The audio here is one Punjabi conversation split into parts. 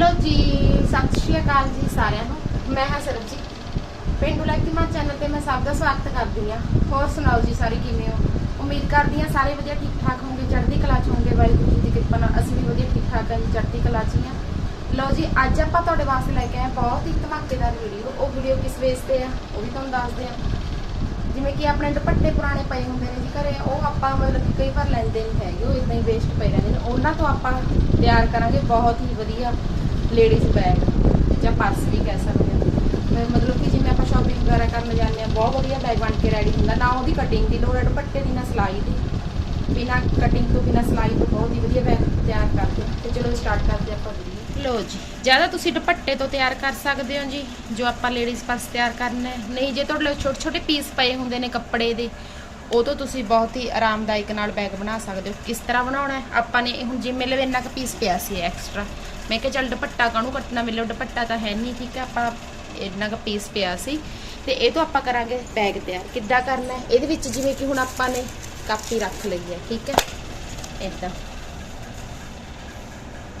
ਹੈਲੋ ਜੀ, ਸਤਿ ਸ਼੍ਰੀ ਅਕਾਲ ਜੀ ਸਾਰਿਆਂ ਨੂੰ। ਮੈਂ ਹਾਂ ਸਰਬਜੀਤ ਪਿੰਡੂ ਲੈਕਮਾ ਚੈਨਲ ਤੇ ਮੈਂ ਸਭ ਦਾ ਸਵਾਗਤ ਕਰਦੀ ਹਾਂ। ਹੋਰ ਸੁਣਾਓ ਜੀ ਸਾਰੇ ਕਿਵੇਂ ਹੋ? ਉਮੀਦ ਕਰਦੀ ਹਾਂ ਸਾਰੇ ਵਧੀਆ ਠੀਕ ਠਾਕ ਹੋਵੋਗੇ ਚੜ੍ਹਦੀ ਕਲਾ ਚ ਹੋਵੋਗੇ ਵਾਹਿਗੁਰੂ ਜੀ ਦੀ ਕਿਰਪਾ ਨਾਲ। ਅਸੀਂ ਵੀ ਵਧੀਆ ਠੀਕ ਠਾਕ ਹਾਂ ਜੀ, ਚੜ੍ਹਦੀ ਕਲਾ ਚ ਹੀ ਹਾਂ। ਲਓ ਜੀ, ਅੱਜ ਆਪਾਂ ਤੁਹਾਡੇ ਵਾਸਤੇ ਲੈ ਕੇ ਆਏ ਬਹੁਤ ਹੀ ਧਮਾਕੇਦਾਰ ਵੀਡੀਓ ਉਹ ਵੀਡੀਓ ਕਿਸ ਬੇਸ ਤੇ ਆ, ਉਹ ਵੀ ਤੁਹਾਨੂੰ ਦੱਸਦੇ ਆ ਜਿਵੇਂ ਕਿ ਆਪਣੇ ਦੁਪੱਟੇ ਪੁਰਾਣੇ ਪਏ ਹੁੰਦੇ ਨੇ ਜੀ ਘਰੇ, ਉਹ ਆਪਾਂ ਮਤਲਬ ਕਈ ਵਾਰ ਲੈਂਦੇ ਨਹੀਂ ਹੈਗੇ, ਉਹ ਇਦਾਂ ਹੀ ਵੇਸਟ ਪਏ ਰਹਿੰਦੇ ਨੇ। ਉਹਨਾਂ ਤੋਂ ਆਪਾਂ ਤਿਆਰ ਕਰਾਂਗੇ, ਬਹੁਤ ਹੀ ਵਧੀਆ। ਲੇਡੀਜ਼ ਬੈਗ ਜਾਂ ਪਰਸ ਵੀ ਕਹਿ ਸਕਦੇ ਹਾਂ। ਮੈਂ ਮਤਲਬ ਕਿ ਜਿਵੇਂ ਆਪਾਂ ਸ਼ਾਪਿੰਗ ਵਗੈਰਾ ਕਰਨ ਜਾਂਦੇ ਆ ਬਹੁਤ ਵਧੀਆ ਬੈਗ ਬਣ ਕੇ ਰੈਡੀ ਹੁੰਦਾ। ਨਾ ਉਹਦੀ ਕਟਿੰਗ ਦੀ ਲੋੜ ਹੈ, ਦੁਪੱਟੇ ਦੀ, ਨਾ ਸਿਲਾਈ ਦੀ। ਬਿਨਾ ਕਟਿੰਗ ਤੋਂ, ਬਿਨਾ ਸਿਲਾਈ ਤੋਂ ਬਹੁਤ ਹੀ ਵਧੀਆ ਬੈਗ ਤਿਆਰ ਕਰਦੇ ਹਾਂ। ਤੇ ਚਲੋ ਸਟਾਰਟ ਕਰਦੇ ਆਪਾਂ ਵੀਡੀਓ ਲੋ ਜੀ, ਜ਼ਿਆਦਾ ਤੁਸੀਂ ਦੁਪੱਟੇ ਤੋਂ ਤਿਆਰ ਕਰ ਸਕਦੇ ਹੋ ਜੀ, ਜੋ ਆਪਾਂ ਲੇਡੀਜ਼ ਪਰਸ ਤਿਆਰ ਕਰਨਾ। ਨਹੀਂ, ਜੇ ਤੁਹਾਡੇ ਛੋਟੇ ਛੋਟੇ ਪੀਸ ਪਏ ਹੁੰਦੇ ਨੇ ਕੱਪੜੇ ਦੇ ਉਹ ਤੋਂ ਤੁਸੀਂ ਬਹੁਤ ਹੀ ਆਰਾਮਦਾਇਕ ਨਾਲ ਬੈਗ ਬਣਾ ਸਕਦੇ ਹੋ। ਕਿਸ ਤਰ੍ਹਾਂ ਬਣਾਉਣਾ ਹੈ? ਆਪਾਂ ਨੇ ਹੁਣ ਜਿਵੇਂ ਲਵੇ ਇੰਨਾ ਕੁ ਪੀਸ ਪਿਆ ਸੀ ਐਕਸਟਰਾ ਮੈਂ ਕਿਹਾ ਚੱਲ ਦੁਪੱਟਾ ਕਾਹਨੂੰ ਕੱਟਣਾ? ਮਿਲੋ ਦੁਪੱਟਾ ਤਾਂ ਹੈ ਨਹੀਂ, ਠੀਕ ਹੈ, ਆਪਾਂ ਇੰਨਾ ਕੁ ਪੀਸ ਪਿਆ ਸੀ। ਤੇ ਇਹ ਤੋਂ ਆਪਾਂ ਕਰਾਂਗੇ ਬੈਗ ਤਿਆਰ। ਕਿੱਦਾਂ ਕਰਨਾ ਹੈ? ਇਹਦੇ ਵਿੱਚ ਜਿਵੇਂ ਕਿ ਹੁਣ ਆਪਾਂ ਨੇ ਕਾਪੀ ਰੱਖ ਲਈ ਹੈ, ਠੀਕ ਹੈ? ਇਦਾਂ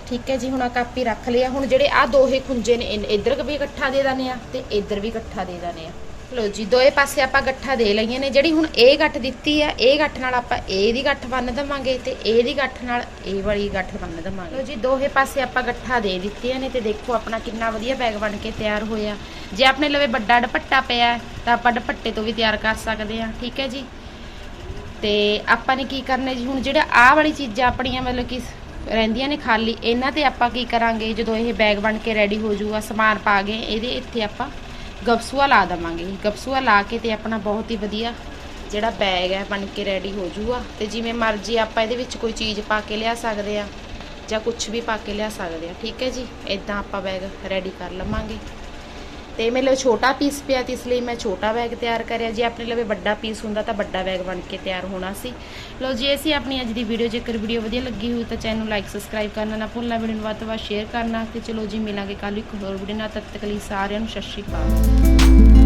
ਠੀਕ ਹੈ ਜੀ, ਹੁਣ ਆ ਕਾਪੀ ਰੱਖ ਲਿਆ ਹੁਣ ਜਿਹੜੇ ਆ ਦੋਹੇ ਖੁੰਝੇ ਨੇ ਇੱਧਰ ਵੀ ਇਕੱਠਾ ਦੇ ਦਾਨੇ ਆ ਤੇ ਇੱਧਰ ਵੀ ਇਕੱਠਾ ਦੇ ਦਾਨੇ ਆ। ਲੋ ਜੀ, ਦੋਏ ਪਾਸੇ ਆਪਾਂ ਗੱਠਾ ਦੇ ਲਈਆਂ ਨੇ, ਜਿਹੜੀ ਹੁਣ ਇਹ ਗੱਠ ਦਿੱਤੀ ਆ ਇਹ ਗੱਠ ਨਾਲ ਆਪਾਂ ਇਹ ਦੀ ਗੱਠ ਬੰਨ ਦਵਾਂਗੇ ਤੇ ਇਹ ਦੀ ਗੱਠ ਨਾਲ ਇਹ ਵਾਲੀ ਗੱਠ ਬੰਨ ਦਵਾਂਗੇ। ਲੋ ਜੀ, ਦੋਹੇ ਪਾਸੇ ਆਪਾਂ ਗੱਠਾ ਦੇ ਦਿੱਤੀਆਂ ਨੇ ਤੇ ਦੇਖੋ ਆਪਣਾ ਕਿੰਨਾ ਵਧੀਆ ਬੈਗ ਬਣ ਕੇ ਤਿਆਰ ਹੋਇਆ। ਜੇ ਆਪਣੇ ਲਵੇ ਵੱਡਾ ਦੁਪੱਟਾ ਪਿਆ ਤਾਂ ਆਪਾਂ ਦੁਪੱਟੇ ਤੋਂ ਵੀ ਤਿਆਰ ਕਰ ਸਕਦੇ ਆ ਠੀਕ ਹੈ ਜੀ? ਤੇ ਆਪਾਂ ਨੇ ਕੀ ਕਰਨਾ ਜੀ, ਹੁਣ ਜਿਹੜਾ ਆਹ ਵਾਲੀ ਚੀਜ਼ਾਂ ਆਪਣੀਆਂ ਮਤਲਬ ਕਿ ਰਹਿੰਦੀਆਂ ਨੇ ਖਾਲੀ, ਇਹਨਾਂ ਤੇ ਆਪਾਂ ਕੀ ਕਰਾਂਗੇ, ਜਦੋਂ ਇਹ ਬੈਗ ਬਣ ਕੇ ਰੈਡੀ ਹੋ ਜਾਊਗਾ, ਸਮਾਨ ਪਾ ਗਏ ਇਹਦੇ ਇੱਥੇ ਆਪਾਂ ਗਪਸੂਆ ਲਾ ਦਵਾਂਗੇ। ਗਪਸੂਆ ਲਾ ਕੇ ਤੇ ਆਪਣਾ ਬਹੁਤ ਹੀ ਵਧੀਆ ਜਿਹੜਾ ਬੈਗ ਹੈ ਬਣ ਕੇ ਰੈਡੀ ਹੋ ਜਾਊਗਾ ਤੇ ਜਿਵੇਂ ਮਰਜ਼ੀ ਆਪਾਂ ਇਹਦੇ ਵਿੱਚ ਕੋਈ ਚੀਜ਼ ਪਾ ਕੇ ਲਿਆ ਸਕਦੇ ਆ ਜਾਂ ਕੁਝ ਵੀ ਪਾ ਕੇ ਲਿਆ ਸਕਦੇ ਆ। ਠੀਕ ਹੈ ਜੀ? ਇਦਾਂ ਆਪਾਂ ਬੈਗ ਰੈਡੀ ਕਰ ਲਵਾਂਗੇ। ਤੇ ਮੇਰੇ ਲਈ ਛੋਟਾ ਪੀਸ ਪਿਆ ਤੇ ਇਸ ਲਈ ਮੈਂ ਛੋਟਾ ਬੈਗ ਤਿਆਰ ਕਰਿਆ। ਜੇ ਆਪਣੇ ਲਵੇ ਵੱਡਾ ਪੀਸ ਹੁੰਦਾ ਤਾਂ ਵੱਡਾ ਬੈਗ ਬਣ ਕੇ ਤਿਆਰ ਹੋਣਾ ਸੀ। ਲਓ ਜੀ, ਅਸੀਂ ਆਪਣੀ ਅੱਜ ਦੀ ਵੀਡੀਓ ਜੇਕਰ ਵੀਡੀਓ ਵਧੀਆ ਲੱਗੀ ਹੋਈ ਤਾਂ ਚੈਨਲ ਨੂੰ ਲਾਈਕ ਸਬਸਕ੍ਰਾਈਬ ਕਰਨਾ ਨਾ ਭੁੱਲਣਾ ਵੀਡੀਓ ਨੂੰ ਵੱਧ ਤੋਂ ਵੱਧ ਸ਼ੇਅਰ ਕਰਨਾ ਤੇ ਚਲੋ ਜੀ, ਮਿਲਾਂਗੇ ਕੱਲ ਇੱਕ ਹੋਰ ਵੀਡੀਓ ਨਾਲ। ਤਦ ਤੱਕ ਲਈ ਸਾਰਿਆਂ ਨੂੰ ਸਤਿ ਸ਼੍ਰੀ ਅਕਾਲ।